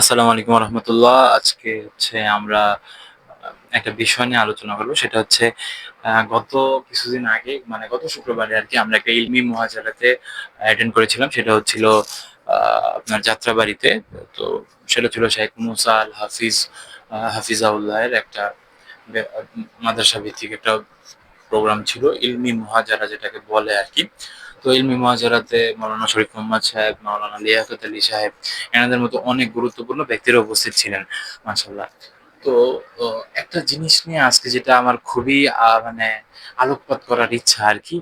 আসসালামু আলাইকুম রহমতুল্লাহ আজকে হচ্ছে আমরা একটা বিষয় নিয়ে আলোচনা করব। সেটা হচ্ছে গত কিছুদিন আগে মানে গত শুক্রবারে আর কি, আমরা একটা ইলমি মহাজারাতে অ্যাটেন্ড করেছিলাম। সেটা হচ্ছিল আপনার যাত্রাবাড়িতে। তো সেটা ছিল শেখ মুসা আল হাফিজ হাফিজাউল্লাহের একটা মাদ্রাসা ভিত্তিক একটা প্রোগ্রাম ছিল, ইলমি মহাজারা যেটাকে বলে আর কি। তো ইলমি মহাজারাতে মাওলানা শরীফ মোহাম্মদ সাহেব মাওলানা লিয়াকত আলী সাহেব এনাদের মতো অনেক গুরুত্বপূর্ণ ব্যক্তিরা উপস্থিত ছিলেন মাশাল্লাহ তো একটা জিনিস নিয়ে আজকে যেটা আমার খুবই মানে আলোকপাত করার ইচ্ছা আর কি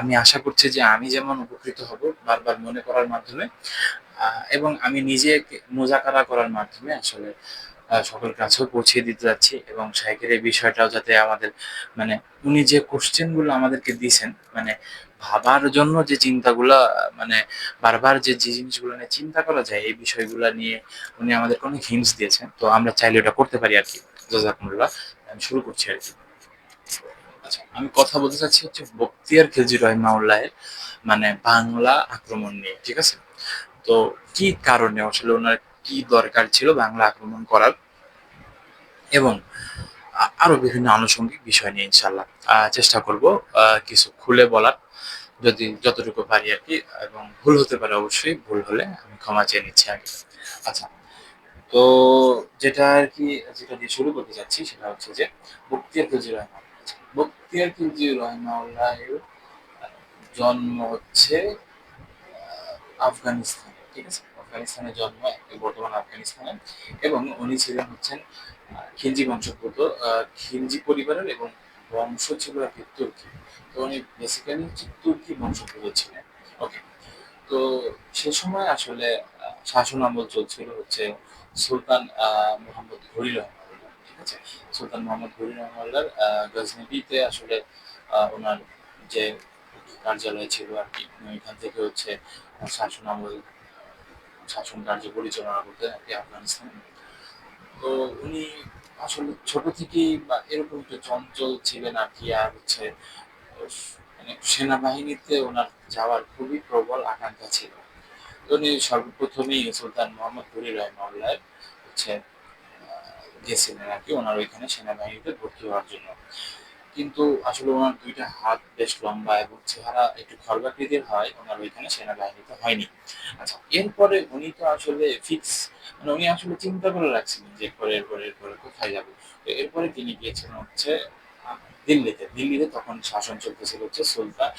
আমি আশা করছি যে আমি যেমন উপকৃত হব বারবার মনে করার মাধ্যমে এবং আমি নিজে মোজাকারা করার মাধ্যমে আসলে আহ, সকলের কাছেও পৌঁছে দিতে যাচ্ছি এবং এই বিষয়টাও যাতে আমাদের মানে উনি যে কোশ্চেনগুলো আমাদেরকে দিয়েছেন মানে ভাবার জন্য যে চিন্তাগুলা মানে বারবার যে যে জিনিসগুলো নিয়ে চিন্তা করা যায়, এই বিষয়গুলো নিয়ে উনি আমাদের অনেক হিন্টস দিয়েছেন। তো আমরা চাইলে ওটা করতে পারি আর কি জাজাকুমুল্লাহ, আমি শুরু করছি আর কি আচ্ছা আমি কথা বলতে চাচ্ছি হচ্ছে বক্তিয়ার খিলজি রহিমাউল্লাহের মানে বাংলা আক্রমণ নিয়ে, ঠিক আছে? তো কি কারণে? আসলে ওনার কি দরকার ছিল বাংলা আক্রমণ করার? এবং আ- আরও বিভিন্ন আনুষঙ্গিক বিষয় নিয়ে ইনশাল্লাহ চেষ্টা করব কিছু খুলে বলার। যদি যতটুকু পারি আর কি, এবং ভুল হতে পারে অবশ্যই, ভুল হলে আমি ক্ষমা চেয়ে নিচ্ছি আগে। আচ্ছা তো যেটা আর কি, যেটা দিয়ে শুরু করতে চাচ্ছি সেটা হচ্ছে যে বক্তিয়ার খিলজি রহমান। বক্তিয়ার খিলজি রহমাউল্লাহের জন্ম হচ্ছে আফগানিস্তান, ঠিক আছে? আফগানিস্তানের জন্ম, বর্তমান আফগানিস্তানে, এবং উনি ছিলেন হচ্ছেন খিলজি বংশোদ্ভূত খিলজি পরিবারের এবং বংশ ছিল তুর্কি। তো উনি বেসিক্যালি তুর্কি বংশোদ্ভূত ছিলেন ওকে তো সে সময় আসলে শাসন আমল চলছিল হচ্ছে সুলতান মোহাম্মদ ঘুরি রহমাল্লাহ ঠিক আছে? সুলতান মোহাম্মদ ঘুরি রহমাল্লার গজনবিতে আসলে ওনার যে কার্যালয় ছিল আর কি, ওইখান থেকে হচ্ছে শাসন আমল, শাসন কার্য পরিচালনা করতেন আর কি আফগানিস্তানে। তো উনি আসলে ছোট থেকেই বা এরকম একটু চঞ্চল ছিলেন আর কি, আর হচ্ছে মানে সেনাবাহিনীতে ওনার যাওয়ার খুবই প্রবল আকাঙ্ক্ষা ছিল। তো উনি সর্বপ্রথমেই সুলতান মোহাম্মদ রায় রহমাউল্লাহ হচ্ছে গেছিলেন আর কি, ওনার ওইখানে সেনাবাহিনীতে ভর্তি হওয়ার জন্য। কিন্তু আসলে ওনার দুইটা হাত বেশ লম্বা এবং চেহারা একটু খর্বাকৃতির হয়, ওনার ওইখানে সেনাবাহিনীতে হয়নি। আচ্ছা এরপরে উনি তো আসলে ফিক্স মানে উনি আসলে চিন্তা করে রাখছিলেন যে এরপরে এরপরে এরপরে কোথায় যাবে। এরপরে তিনি গিয়েছিলেন হচ্ছে দিল্লিতে। দিল্লিতে তখন শাসন চলতেছিল হচ্ছে সুলতান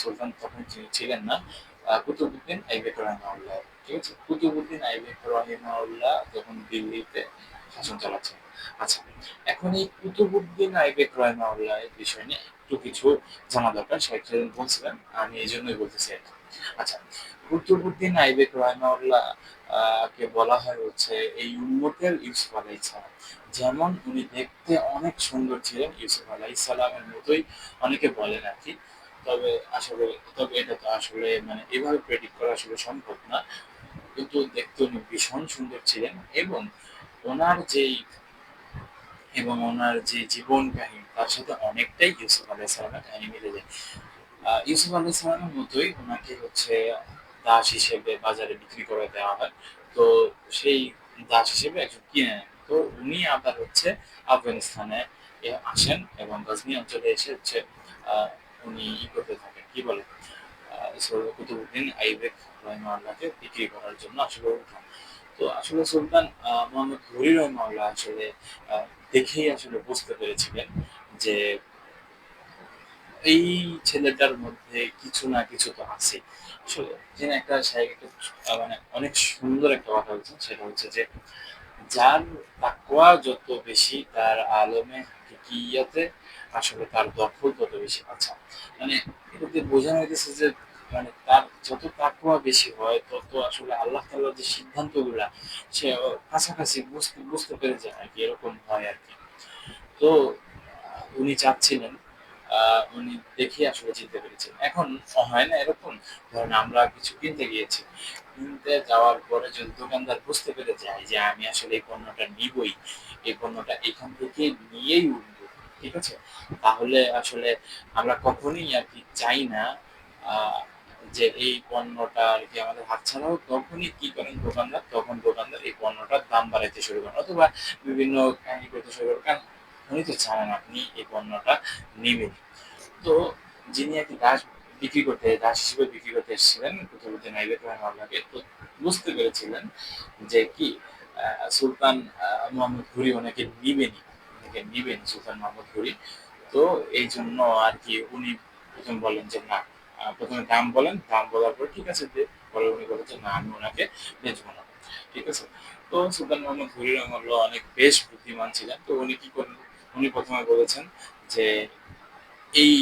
সুলতান তখন তিনি ছিলেন না কুতুবুদ্দিন আইবেক রহমাউল্লাহ ঠিক আছে? কুতুবুদ্দিন আইবেক রহিমাউল্লাহ তখন দিল্লিতে শাসন চালাচ্ছেন। আচ্ছা এখন এই কুতুবুদ্দিন আইবেক রহমাউল্লাহ এর বিষয় নিয়ে একটু কিছু জানা দরকার সেটা বলছিলেন, আমি এই জন্যই বলতেছি আচ্ছা কুতুবুদ্দিন আইবেক রহমাউল্লাহ কে বলা হয় হচ্ছে এই উম্মতের ইউসুফ সালাম। যেমন উনি দেখতে অনেক সুন্দর ছিলেন ইউসুফ আলাইহিস সালামের মতোই অনেকে বলেন আর কি। তবে আসলে তবে এটা তো আসলে মানে এভাবে প্রেডিক্ট করা আসলে সম্ভব না। কিন্তু দেখতে উনি ভীষণ সুন্দর ছিলেন এবং ওনার যেই এবং ওনার যে জীবন কাহিনী, তার সাথে অনেকটাই ইউসুফ আলাইহিস সালামের কাহিনী মিলে যায়। ইউসুফ আলাইহিস সালামের মতোই ওনাকে হচ্ছে দাস হিসেবে বাজারে বিক্রি করে দেওয়া হয়। তো সেই দাস হিসেবে একজন কিনে তো উনি আবার হচ্ছে আফগানিস্তানে আসেন এবং গজনি অঞ্চলে এসে হচ্ছে উনি ই করতে থাকেন। কি বলে? কুতুবউদ্দিন আইবেক রহমাল্লাহকে বিক্রি করার জন্য আসলে উঠান। তো আসলে সুলতান মোহাম্মদ ঘুরি রহমাল্লাহ আসলে দেখেই আসলে বুঝতে পেরেছিলেন যে এই ছেলেটার মধ্যে কিছু না কিছু তো আছে যিনি একটা একটা মানে অনেক সুন্দর একটা কথা বলছেন, সেটা হচ্ছে যে যার তাকওয়া যত বেশি, তার আলমে, হাকিকিয়াতে আসলে তার দখল তত বেশি। আচ্ছা মানে এটাতে বোঝানো হইতেছে যে মানে তার যত তাকওয়া বেশি হয়, তত আসলে আল্লাহ তাআলার যে সিদ্ধান্তগুলা, সে কাছাকাছি বুঝতে বুঝতে পেরে যায় আর কি, এরকম হয় আর কি। তো উনি চাচ্ছিলেন উনি দেখে আসলে চিনতে পেরেছেন। এখন হয় না এরকম। ধরেন আমরা কিছু কিনতে গিয়েছি। কিনতে যাওয়ার পরে যদি দোকানদার বুঝতে পেরে যায় যে আমি আসলে এই পণ্যটা নিবই, এই পণ্যটা এখান থেকে নিয়েই উঠবো, ঠিক আছে? তাহলে আসলে আমরা কখনোই আর কি চাই না যে এই পণ্যটা আর কি আমাদের হাতছাড়া হোক তখনই কি করেন দোকানদার? তখন দোকানদার এই পণ্যটার দাম বাড়াইতে শুরু করেন। অথবা বিভিন্ন কাহিনী করতে শুরু করেন। কারণ উনি তো জানেন আপনি, এই পণ্যটা নেবেন। তো যিনি আর কি দাস বিক্রি করতে, দাস হিসেবে বিক্রি করতে এসেছিলেন কুতুবুদ্দিন আইবেক রহমাল্লাহকে তো বুঝতে পেরেছিলেন যে কি সুলতান মোহাম্মদ ঘুরি ওনাকে নিবেনি ওনাকে নিবেন সুলতান মোহাম্মদ ঘুরি তো এই জন্য আর কি উনি প্রথম বলেন যে না প্রথমে দাম বলেন, দাম বলার পর ঠিক আছে যে পরে উনি বলেন যে না, আমি ওনাকে বেচবো না। ঠিক আছে? তো সুলতান মোহাম্মদ ঘুরি রহমাল্লাহ অনেক বেশ বুদ্ধিমান ছিলেন, তো উনি কি করলেন? উনি প্রথমে বলেছেন যে এই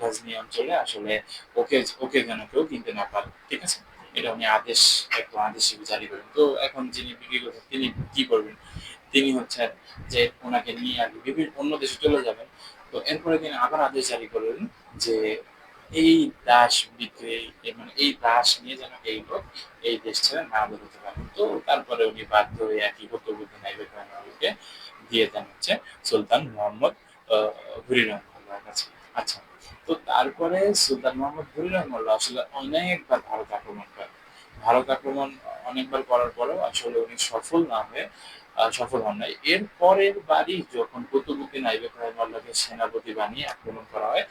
গজনি অঞ্চলে আসলে ওকে ওকে যেন কেউ কিনতে না পারে, ঠিক আছে? এটা উনি আদেশ একদম আদেশ জারি করেন। তো এখন যিনি বিক্রি করবেন, তিনি কি করবেন? তিনি হচ্ছে যে ওনাকে নিয়ে আর বিভিন্ন অন্য দেশে চলে যাবেন। তো এরপরে তিনি আবার আদেশ জারি করলেন যে এই দাস বিক্রি মানে এই দাস নিয়ে যেন এই লোক এই দেশ ছেড়ে না বেরোতে পারে। তো তারপরে উনি বাধ্য হয়ে একই কর্তব্যকে নাইবেক রহমানকে দিয়ে দেন হচ্ছে সুলতান মোহাম্মদ কাছে। আচ্ছা তো তারপরে সুলতান মোহাম্মদ আসলে অনেকবার ভারত আক্রমণ ভারত আক্রমণ অনেকবার করার পরেও আসলে উনি সফল না হয়ে সফল হন নাই। এর পরের বারই যখন কুতুবুদ্দিন আইবেক সেনাপতি বানিয়ে আক্রমণ করা হয়,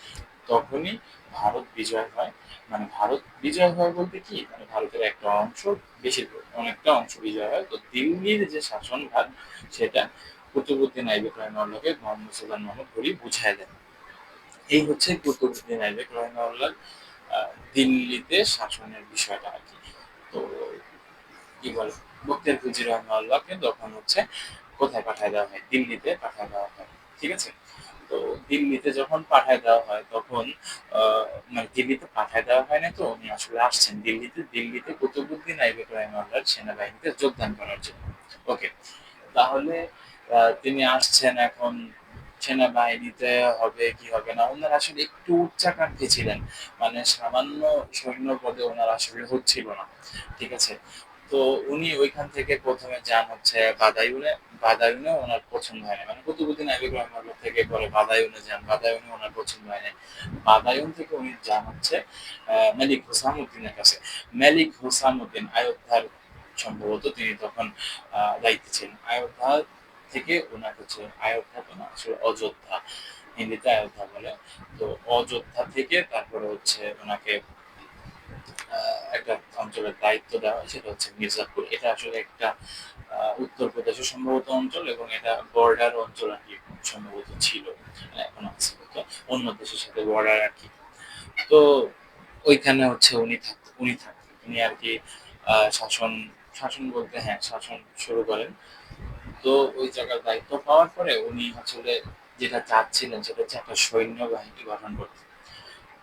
তখনই ভারত বিজয় হয়। মানে ভারত বিজয় হয় বলতে কি? মানে ভারতের একটা অংশ বেশি অনেকটা অংশ বিজয় হয়। তো দিল্লির যে শাসনভার সেটা কুতুবুদ্দিন আইবেক রহমাল্লাহকে মোহাম্মদ সুলতান মোহাম্মদ ঘুরি বুঝায় দেন। এই হচ্ছে কুতুবুদ্দিন আইবেক রহমাল্লাহ দিল্লিতে শাসনের বিষয়টা আর কি। তো কি বলে বক্তিয়ার খুজি রহমাল্লাহকে তখন হচ্ছে কোথায় পাঠায় দেওয়া হয়? দিল্লিতে পাঠায় দেওয়া হয়, ঠিক আছে? তো দিল্লিতে যখন পাঠায় দেওয়া হয় তখন মানে দিল্লিতে পাঠায় দেওয়া হয় না তো, উনি আসলে আসছেন দিল্লিতে। দিল্লিতে কুতুবুদ্দিন আইবেক রহমাল্লাহর সেনাবাহিনীতে যোগদান করার জন্য। ওকে, তাহলে তিনি আসছেন এখন সেনাবাহিনীতে হবে কি হবে না, ওনার আসলে একটু উচ্চাকাঙ্ক্ষী ছিলেন। মানে সামান্য সৈন্য পদে ওনার আসলে হচ্ছিল না, ঠিক আছে? তো উনি ওইখান থেকে প্রথমে যান হচ্ছে বাদায়ুনে বাদায়ুনে ওনার পছন্দ হয় না মানে কুতুবুদ্দিন আইবিক রহমাল্লাহ থেকে পরে বাদায়ুনে যান বাদায়ুনে ওনার পছন্দ হয় না বাদায়ুন থেকে উনি যান হচ্ছে মালিক হোসামুদ্দিনের কাছে। মালিক হোসামুদ্দিন আয়োধ্যার সম্ভবত তিনি তখন দায়িত্বে ছিলেন। আয়োধ্যা থেকে ওনার হচ্ছে অযোধ্যা তো না, আসলে অযোধ্যা, হিন্দিতে আয়োধ্যা বলে। তো অযোধ্যা থেকে তারপরে হচ্ছে ওনাকে একটা অঞ্চলের দায়িত্ব দেওয়া হয়, সেটা হচ্ছে মির্জাপুর। এটা আসলে একটা উত্তরপ্রদেশের সম্ভবত অঞ্চল এবং এটা বর্ডার অঞ্চল আর কি সম্ভবত ছিল মানে এখন আছে। অন্য দেশের সাথে বর্ডার আর কি। তো ওইখানে হচ্ছে উনি থাকতেন উনি থাকতেন উনি আর কি শাসন শাসন বলতে হ্যাঁ শাসন শুরু করেন। তো ওই জায়গার দায়িত্ব পাওয়ার পরে উনি আসলে যেটা চাচ্ছিলেন সেটা হচ্ছে একটা সৈন্যবাহিনী গঠন করতে।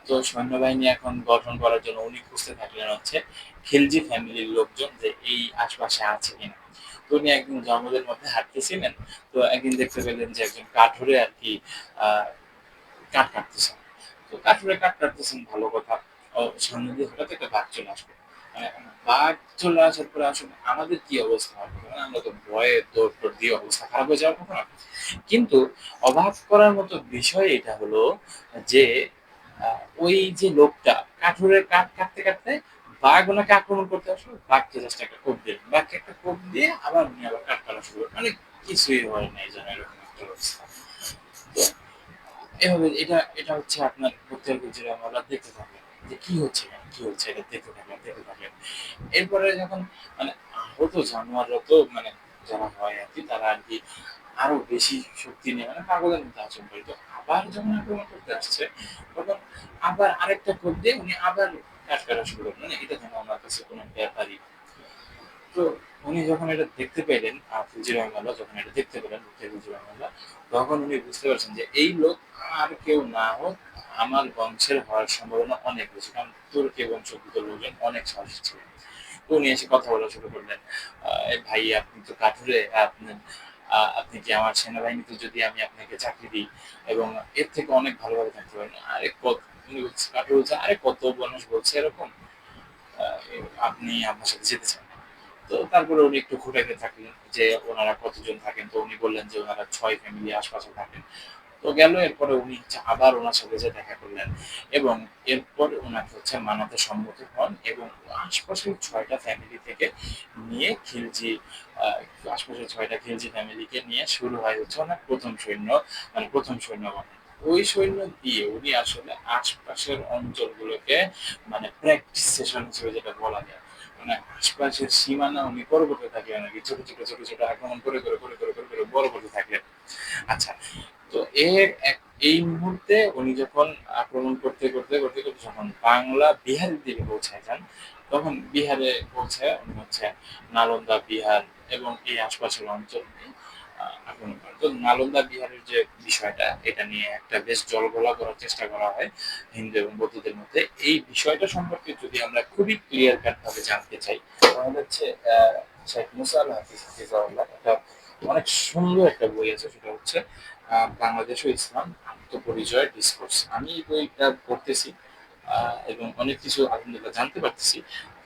তো সৈন্যবাহিনী এখন গঠন করার জন্য উনি খুঁজতে থাকলেন হচ্ছে খিলজি ফ্যামিলির লোকজন যে এই আশপাশে আছে কিনা। তো উনি একদিন জঙ্গলের মধ্যে হাঁটতেছিলেন, তো একদিন দেখতে পেলেন যে একজন কাঠুরে আর কি কাঠ কাটতেছেন। তো কাঠুরে কাঠ কাটতেছেন, ভালো কথা। দিয়ে হঠাৎ একটা বাঘ চলে আসবে বাঘ চলে আসার পরে আসলে আমাদের কি অবস্থা হবে আমরা তো ভয়ে দৌড় দিয়ে অবস্থা খারাপ হয়ে কথা না। কিন্তু অবাক করার মতো বিষয় এটা হলো যে ওই যে লোকটা, কাঠুরের কাঠ কাটতে কাটতে বাঘ ওনাকে আক্রমণ করতে আসলো। বাঘকে জাস্ট একটা কোপ দিল বাঘকে একটা কোপ দিয়ে আবার উনি আবার কাঠ কাটা শুরু করলেন। মানে কিছুই হয় নাই যেন এরকম একটা অবস্থা। এভাবে এটা এটা হচ্ছে আপনার বক্তিয়ার গুজিরা আমরা দেখতে থাকলেন যে কি হচ্ছে কি হচ্ছে এটা দেখতে থাকলেন দেখতে থাকলেন এরপরে যখন মানে আহত জানোয়াররা তো মানে যারা হয় আর কি, তারা আর কি আরও বেশি শক্তি নিয়ে মানে পাগলের মধ্যে আচরণ করে। তো আবার যখন আক্রমণ করতে আসছে, তখন আবার আরেকটা কোপ দিয়ে উনি আবার কাট কাটা শুরু করলেন। মানে এটা যেন আমার কাছে কোনো ব্যাপারই তো উনি যখন এটা দেখতে পেলেন ফুজি রহমাল্লাহ যখন এটা দেখতে পেলেন ফুজি রহমাল্লাহ তখন উনি বুঝতে পারছেন যে এই লোক আর কেউ না হোক আমার বংশের হওয়ার সম্ভাবনা অনেক বেশি কারণ তুর্কি বংশোদ্ভূত লোকজন অনেক সাহসী ছিলেন উনি এসে কথা বলা শুরু করলেন আহ, "এ ভাই আপনি তো কাঠুরে আপনি আপনি কি আমার সেনাবাহিনীতে যদি আমি আপনাকে চাকরি দিই? এবং এর থেকে অনেক ভালোভাবে থাকতে পারেন আরে কত উনি বলছে কাঠুরে বলছে আরে কত মানুষ বলছে এরকম? আপনি আপনার সাথে যেতে চান তো তারপরে উনি একটু খুঁটাইতে থাকলেন যে ওনারা কতজন থাকেন। তো উনি বললেন যে ওনারা ছয় ফ্যামিলি আশপাশে থাকেন। তো গেল, এরপরে উনি হচ্ছে আবার ওনার সাথে যে দেখা করলেন। এবং এরপর ওনাকে হচ্ছে মানাতে সম্মত হন এবং আশপাশের ছয়টা ফ্যামিলি থেকে নিয়ে খিলজি আশপাশের ছয়টা খিলজি ফ্যামিলিকে নিয়ে শুরু হয় হচ্ছে ওনার প্রথম সৈন্য মানে প্রথম সৈন্য গঠন ওই সৈন্য দিয়ে উনি আসলে আশপাশের অঞ্চলগুলোকে মানে প্র্যাকটিস সেশন হিসেবে যেটা বলা যায় মানে আশপাশের সীমানা উনি বড় করতে থাকলেন আর কি, ছোট ছোট ছোট ছোট আক্রমণ করে করে করে করে করে বড় করতে থাকলেন আচ্ছা তো এর এক, এই মুহূর্তে উনি যখন আক্রমণ করতে করতে করতে করতে যখন বাংলা বিহারের দিকে পৌঁছায় যান, তখন বিহারে পৌঁছায় উনি হচ্ছে নালন্দা বিহার এবং এই আশপাশের অঞ্চল নিয়ে আক্রমণ করেন। তো নালন্দা বিহারের যে বিষয়টা, এটা নিয়ে একটা বেশ জলঘোলা করার চেষ্টা করা হয় হিন্দু এবং বৌদ্ধদের মধ্যে। এই বিষয়টা সম্পর্কে যদি আমরা খুবই ক্লিয়ার কাট ভাবে জানতে চাই, তাহলে হচ্ছে শেখ মুসা আল হাফিজ হাফিজাউল্লাহ, একটা অনেক সুন্দর একটা বই আছে, সেটা হচ্ছে বাংলাদেশ ও ইসলাম আত্মপরিচয় ডিসকোর্স আমি এই বইটা পড়তেছি এবং অনেক কিছু আলহামদুলিল্লাহ জানতে পারতেছি।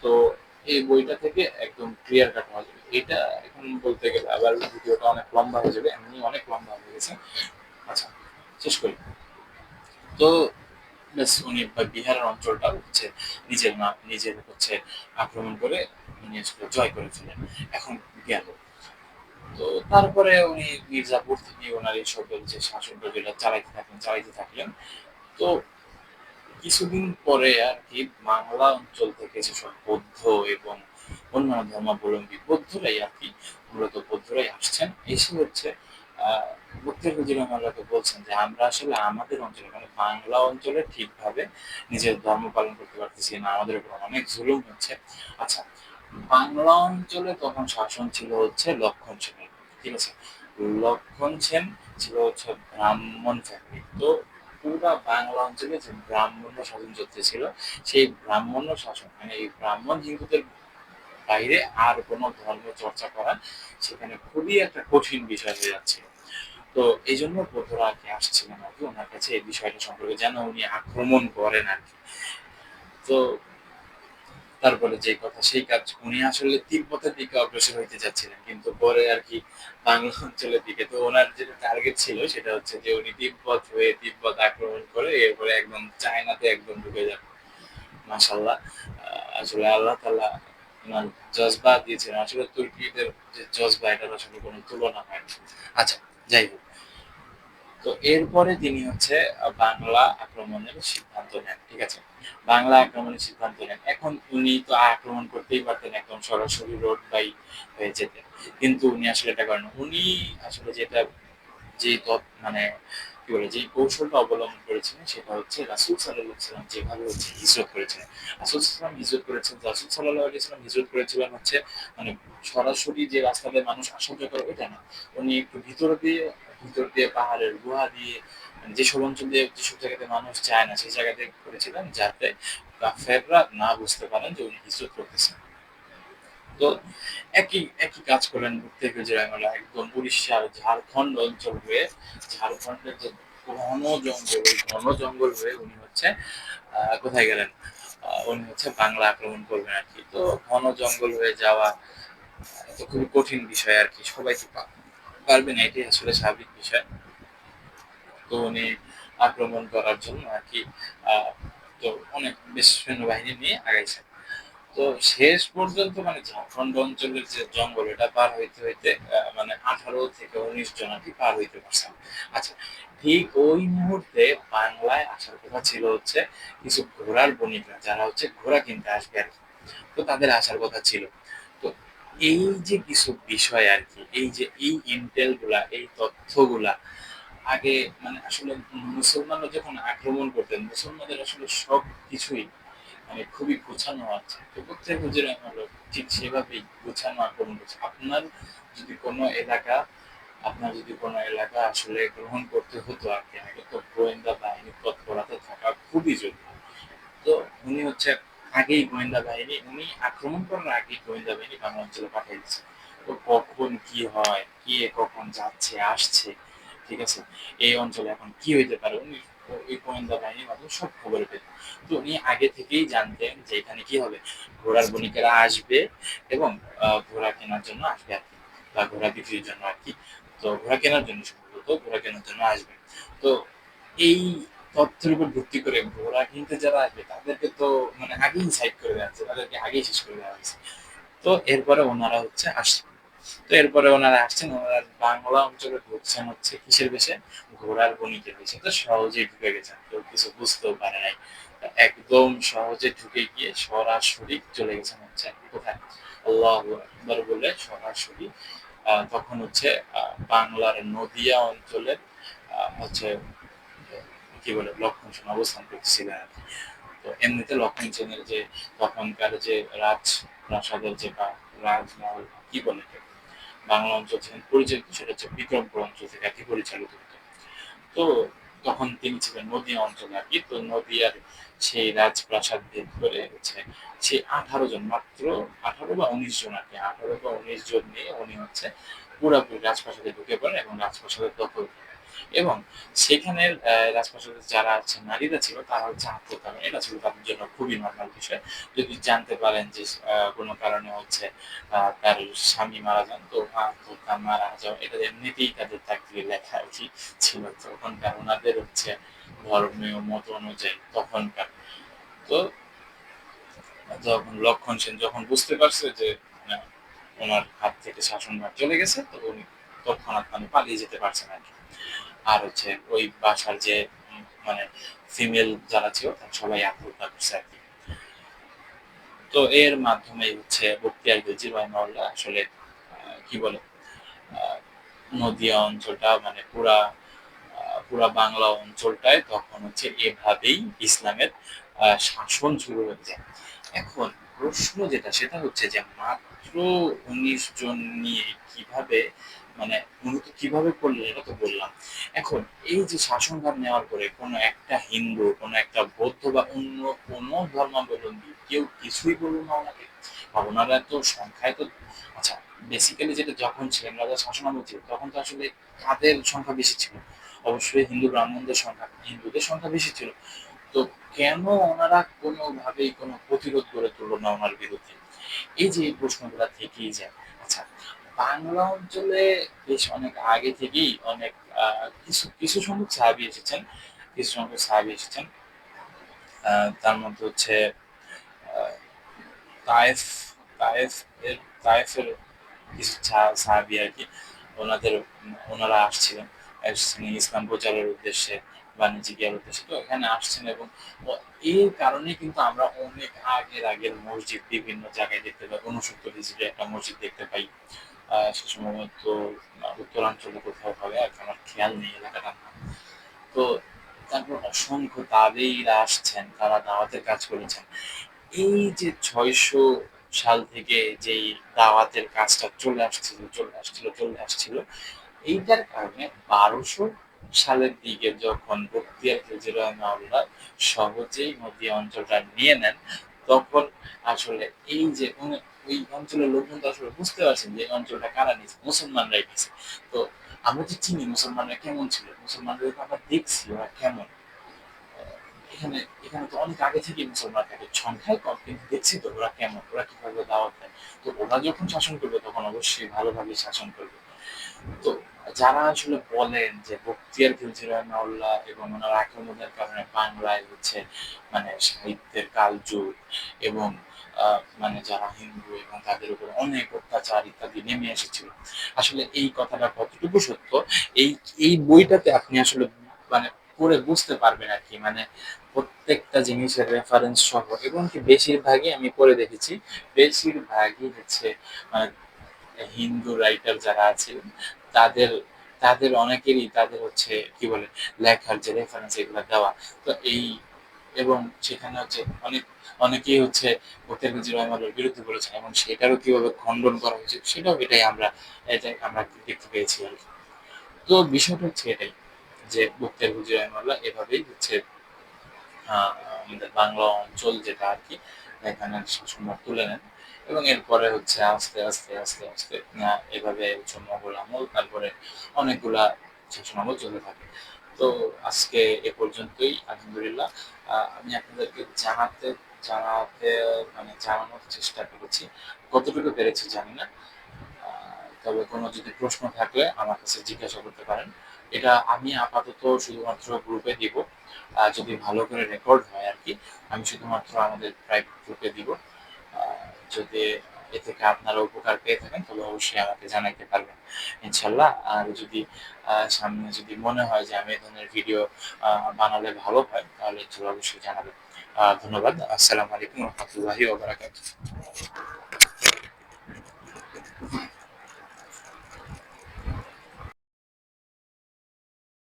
তো এই বইটা থেকে একদম ক্লিয়ার কাট হওয়া যাবে। এটা এখন বলতে গেলে আবার ভিডিওটা অনেক লম্বা হয়ে যাবে, এমনি অনেক লম্বা হয়ে গেছে। আচ্ছা শেষ করি। তো ব্যাস, উনি বিহারের অঞ্চলটা হচ্ছে নিজের মা, নিজের হচ্ছে আক্রমণ করে উনি জয় করে ফেলেন এখন গেল। তো তারপরে উনি মির্জাপুর থেকে ওনার এই সকল যে শাসক যেটা চালাইতে থাকলেন চালাইতে থাকলেন। তো কিছুদিন পরে আর কি বাংলা অঞ্চল থেকে যেসব বৌদ্ধ এবং অন্যান্য ধর্মাবলম্বী বৌদ্ধরাই আর কি মূলত বৌদ্ধরাই আসছেন এসে হচ্ছে বক্তের হুজুর আমাকে বলছেন যে, আমরা আসলে আমাদের অঞ্চলে মানে বাংলা অঞ্চলে ঠিকভাবে নিজের ধর্ম পালন করতে পারতেছি না। আমাদের উপর অনেক জুলুম হচ্ছে। আচ্ছা বাংলা অঞ্চলে তখন শাসন ছিল হচ্ছে লক্ষণ সেনের। ঠিক আছে? লক্ষণ সেন ছিল হচ্ছে ব্রাহ্মণ ফ্যামিলি তো পুরা বাংলা অঞ্চলে যে ব্রাহ্মণ্য শাসন চলতেছিল সেই ব্রাহ্মণ্য শাসন মানে এই ব্রাহ্মণ হিন্দুদের বাইরে আর কোনো ধর্ম চর্চা করা সেখানে খুবই একটা কঠিন বিষয় হয়ে যাচ্ছে তো এই জন্য বৌদ্ধরা আর কি আসছিলেন আর কি, ওনার কাছে এই বিষয়টা সম্পর্কে যেন উনি আক্রমণ করেন আর কি। তো তারপরে যে কথা, সেই কাজ উনি আসলে তিব্বতের দিকে অগ্রসর হইতে যাচ্ছিলেন কিন্তু পরে আর কি বাংলা অঞ্চলের দিকে। তো ওনার যেটা টার্গেট ছিল সেটা হচ্ছে যে উনি তিব্বত হয়ে তিব্বত আক্রমণ করে এরপরে একদম চায়নাতে একদম ঢুকে যাবে মাসাল্লাহ আসলে আল্লাহ তালা ওনার জজবা দিয়েছেন। আসলে তুর্কিদের যে জজবা, এটার আসলে কোনো তুলনা হয় না। আচ্ছা যাই হোক। তো এরপরে তিনি হচ্ছে বাংলা আক্রমণের সিদ্ধান্ত নেন, ঠিক আছে? বাংলা আক্রমণের সিদ্ধান্ত নেন। এখন উনি তো আক্রমণ করতেই পারতেন একদম সরাসরি রোড বাই হয়ে যেতেন। কিন্তু উনি আসলে এটা করেন উনি আসলে যেটা যে মানে কি বলে যে কৌশলটা অবলম্বন করেছিলেন সেটা হচ্ছে রাসুল সাল্লাহ সাল্লাম যেভাবে হচ্ছে হিজরত করেছিলেন। রাসুল সাল্লাম হিজরত করেছেন, রাসুল সাল্লাহ আলি সাল্লাম হিজরত করেছিলেন হচ্ছে মানে সরাসরি যে রাস্তা দিয়ে মানুষ আসা করে, ওইটা না। উনি একটু ভিতরে দিয়ে ভিতর দিয়ে, পাহাড়ের গুহা দিয়ে মানে যেসব অঞ্চল দিয়ে, যেসব জায়গাতে মানুষ যায় না, সেই জায়গাতে করেছিলেন যাতে কাফেররা না বুঝতে পারেন যে উনি হিজরত করতেছেন। তো একই একই কাজ করলেন ঘুরতে ফিরে একদম উড়িষ্যার ঝাড়খণ্ড অঞ্চল হয়ে, ঝাড়খণ্ডের যে ঘন জঙ্গল, ওই ঘন জঙ্গল হয়ে উনি হচ্ছে কোথায় গেলেন? উনি হচ্ছে বাংলা আক্রমণ করবেন আর কি। তো ঘন জঙ্গল হয়ে যাওয়া তো খুবই কঠিন বিষয় আর কি সবাই তো পারবে না এটাই আসলে স্বাভাবিক বিষয়। তো উনি আক্রমণ করার জন্য আর কি তো অনেক বেশ সৈন্যবাহিনী নিয়ে আগাইছেন। তো শেষ পর্যন্ত মানে ঝাড়খণ্ড অঞ্চলের যে জঙ্গল, এটা পার হইতে হইতে মানে আঠারো থেকে উনিশ জন আর কি পার হইতে পারছেন। আচ্ছা ঠিক ওই মুহূর্তে বাংলায় আসার কথা ছিল হচ্ছে কিছু ঘোড়ার বণিকরা, যারা হচ্ছে ঘোড়া কিনতে আসবে আর তো তাদের আসার কথা ছিল। এই যে কিছু বিষয় আর কি, এই যে এই ইন্টেলগুলা, এই তথ্যগুলা, আগে মানে আসলে মুসলমানরা যখন আক্রমণ করতেন, মুসলমানদের আসলে সব কিছুই মানে খুবই গোছানো আছে। তো প্রত্যেক হুজুর হলো ঠিক সেভাবেই গোছানো আক্রমণ করছে। আপনার যদি কোনো এলাকা, আপনার যদি কোনো এলাকা আসলে গ্রহণ করতে হতো আর কি, আগে তো গোয়েন্দা বাহিনী তৎপরতা থাকা খুবই জরুরি। তো উনি হচ্ছে আগেই গোয়েন্দা বাহিনী, উনি আক্রমণ করার আগেই গোয়েন্দা বাহিনী বাংলা অঞ্চলে পাঠিয়ে দিচ্ছে তো কখন কি হয়, কে কখন যাচ্ছে, আসছে, ঠিক আছে? এই অঞ্চলে এখন কি হইতে পারে? উনি ওই গোয়েন্দা বাহিনীর মাধ্যমে সব খবর পেতেন তো উনি আগে থেকেই জানতেন যে এখানে কি হবে। ঘোড়ার বণিকেরা আসবে এবং ঘোড়া কেনার জন্য আসবে আর কি। বা ঘোড়া বিক্রির জন্য আর কি। তো ঘোড়া কেনার জন্য সম্ভবত ঘোড়া কেনার জন্য আসবে। তো এই তথ্যের উপর ভিত্তি করে ঘোড়া কিনতে যারা আসবে, তাদেরকে তো মানে আগেই সাইড করে দেওয়া হচ্ছে, তাদেরকে আগেই শেষ করে দেওয়া হয়েছে তো এরপরে ওনারা হচ্ছে আসছেন। তো এরপরে ওনারা আসছেন, ওনারা বাংলা অঞ্চলে ঢুকছেন হচ্ছে কিসের বেশে ঘোড়ার বণিকের বেশে তো সহজেই ঢুকে গেছেন, কেউ কিছু বুঝতেও পারে নাই। একদম সহজে ঢুকে গিয়ে সরাসরি চলে গেছেন হচ্ছে কোথায়? আল্লাহ আকবার বলে সরাসরি তখন হচ্ছে বাংলার নদিয়া অঞ্চলের হচ্ছে কি বলে লক্ষণ সেন অবস্থান করতেছিলেন তো এমনিতে লক্ষণ সেনের যে তখনকার যে রাজ, প্রাসাদের যে বা, রাজমহল, কি বলে বাংলা অঞ্চল ছিলেন পরিচালিত, সেটা হচ্ছে বিক্রমপুর অঞ্চল থেকে কি পরিচালিত হতো তো তখন তিনি ছিলেন নদিয়া অঞ্চলে আর কি। তো নদিয়ার সেই রাজপ্রাসাদ ভেদ করে হচ্ছে সেই আঠারো জন, মাত্র আঠারো বা উনিশ জন আর কি, আঠারো বা উনিশ জন নিয়ে উনি হচ্ছে পুরাপুরি রাজপ্রাসাদে ঢুকে পড়েন এবং রাজপ্রাসাদের দখল। এবং সেখানের রাজপ্রাসাদের যারা আছে নারীরা ছিল, তারা হচ্ছে আত্মহত্যা এটা ছিল তাদের জন্য খুবই নর্মাল বিষয়। যদি জানতে পারেন যে কোনো কারণে হচ্ছে তার স্বামী মারা যান, তো আত্মহত্যা মারা যাওয়া, এটা এমনিতেই তাদের চাকরি লেখা উচিত ছিল। তখনকার ওনাদের হচ্ছে ধর্মীয় মত অনুযায়ী তখনকার। তো যখন লক্ষণ সেন যখন বুঝতে পারছে যে ওনার হাত থেকে শাসনভার চলে গেছে, তো উনি তৎক্ষণাৎ মানে পালিয়ে যেতে পারছেন আর কি। আর হচ্ছে ওই বাসার যে মানে ফিমেল যারা ছিল তারা সবাই আত্মহত্যা করছে আর কি। তো এর মাধ্যমে হচ্ছে বক্তিয়ার গেজি রহমাউল্লাহ আসলে কি বলে নদিয়া অঞ্চলটা মানে পুরা পুরা বাংলা অঞ্চলটায় তখন হচ্ছে এভাবেই ইসলামের আহ, শাসন শুরু হয়ে যায়। এখন প্রশ্ন যেটা সেটা হচ্ছে যে মাত্র উনিশ জন নিয়ে কীভাবে মানে উনি কীভাবে করলেন এটা তো বললাম। এখন, এই যে শাসনভার নেওয়ার পরে কোনো একটা হিন্দু, কোনো একটা বৌদ্ধ বা অন্য কোনো ধর্মাবলম্বী কেউ কিছুই বলল না ওনাকে। বা ওনারা তো সংখ্যায় তো আচ্ছা বেসিক্যালি যেটা যখন ছিলেন রাজা শাসনামল ছিল, তখন তো আসলে তাদের সংখ্যা বেশি ছিল? অবশ্যই হিন্দু ব্রাহ্মণদের সংখ্যা, হিন্দুদের সংখ্যা বেশি ছিল। তো কেন ওনারা কোনোভাবেই কোনো প্রতিরোধ গড়ে তুললো না ওনার বিরুদ্ধে? এই যে এই প্রশ্নগুলো থেকেই যায়। বাংলা অঞ্চলে বেশ অনেক আগে থেকেই অনেক কিছু কিছু সংখ্যক সাহাবি এসেছেন, কিছু সংখ্যক সাহাবি এসেছেন। তার মধ্যে হচ্ছে তায়েফ তায়েফ এর, তায়েফের কিছু সাহাবি আর কি, ওনাদের, ওনারা আসছিলেন। ইসলাম প্রচারের উদ্দেশ্যে, বাণিজ্যিক উদ্দেশ্যে, তো এখানে আসছেন এবং এর কারণে কিন্তু আমরা অনেক আগের আগের মসজিদ বিভিন্ন জায়গায় দেখতে পাই উনসত্তর হিসেবে একটা মসজিদ দেখতে পাই। সে সম্ভবত উত্তরাঞ্চলে কোথাও হবে কি আমার খেয়াল নেই এলাকাটার নাম। তো তারপর অসংখ্য তাবেইরা আসছেন, তারা দাওয়াতের কাজ করেছেন। এই যে ছয়শো সাল থেকে যেই দাওয়াতের কাজটা চলে আসছিল চলে আসছিল চলে আসছিল, এইটার কারণে বারোশো সালের দিকে যখন বক্তিয়ার খিলজি রহমাউল্লাহ সহজেই নদী অঞ্চলটা নিয়ে নেন, তখন আসলে এই যে ওই অঞ্চলের লোকজন তো আসলে বুঝতে পারছেন যে অঞ্চলটা কারা নিয়েছে? মুসলমানরাই নিয়েছে। তো আমরা যে চিনি মুসলমানরা কেমন ছিল? মুসলমানদের আমরা দেখছি ওরা কেমন? এখানে এখানে তো অনেক আগে থেকে মুসলমান থাকে। সংখ্যায় কম, কিন্তু দেখছি তো ওরা কেমন? ওরা কীভাবে দাওয়াত দেয়? তো ওরা যখন শাসন করবে, তখন অবশ্যই ভালোভাবে শাসন করবে। তো যারা আসলে বলেন যে বক্তিয়ার খিলজি রহমাউল্লাহ এবং ওনার আক্রমণের কারণে বাংলায় হচ্ছে মানে সাহিত্যের কালযুগ এবং মানে যারা হিন্দু এবং তাদের উপর অনেক অত্যাচার ইত্যাদি নেমে এসেছিল। আসলে এই কথাটা কতটুকু সত্য? এই এই বইটাতে আপনি আসলে মানে পড়ে বুঝতে পারবেন আর কি মানে প্রত্যেকটা জিনিসের রেফারেন্স সহ। এবং কি বেশিরভাগই আমি পড়ে দেখেছি, বেশিরভাগই হচ্ছে হিন্দু রাইটার যারা আছিলেন তাদের তাদের অনেকেরই তাদের হচ্ছে, কি বলে, লেখার যে রেফারেন্স এগুলো দেওয়া। তো এই এবং সেখানে হচ্ছে অনেক, অনেকেই হচ্ছে বক্তিয়ার খিলজি রহমানের বিরুদ্ধে বলেছেন, এবং সেটারও কীভাবে খণ্ডন করা হয়েছে, সেটাও এটাই আমরা আমরা দেখতে পেয়েছি আর কি। তো বিষয়টা হচ্ছে এটাই, যে বক্তিয়ার খিলজি রহমাল্লাহ এভাবেই হচ্ছে আমাদের বাংলা অঞ্চল যেটা আর কি, এখানে শাসনভার তুলে নেন, এবং এরপরে হচ্ছে আস্তে আস্তে আস্তে আস্তে এভাবে হচ্ছে মোগল আমল, তারপরে অনেকগুলা শাসন আমল চলে থাকে তো আজকে এ পর্যন্তই, আলহামদুলিল্লাহ। আমি আপনাদেরকে জানাতে জানাতে মানে জানানোর চেষ্টা করেছি। কতটুকু পেরেছি জানি না। তবে কোনো যদি প্রশ্ন থাকলে আমার কাছে জিজ্ঞাসা করতে পারেন। এটা আমি আপাতত শুধুমাত্র গ্রুপে দিব। যদি ভালো করে রেকর্ড হয় আর কি, আমি শুধুমাত্র আমাদের প্রাইভেট গ্রুপে দিব। যদি এ থেকে আপনারা উপকার পেয়ে থাকেন, তবে অবশ্যই আমাকে জানাইতে পারবেন। ইনশাল্লাহ, আর যদি সামনে যদি মনে হয় যে আমি এই ধরনের ভিডিও বানালে ভালো হয়, তাহলে চলো অবশ্যই জানাবেন। ধন্যবাদ। আসসালামু আলাইকুম রহমতুল্লাহি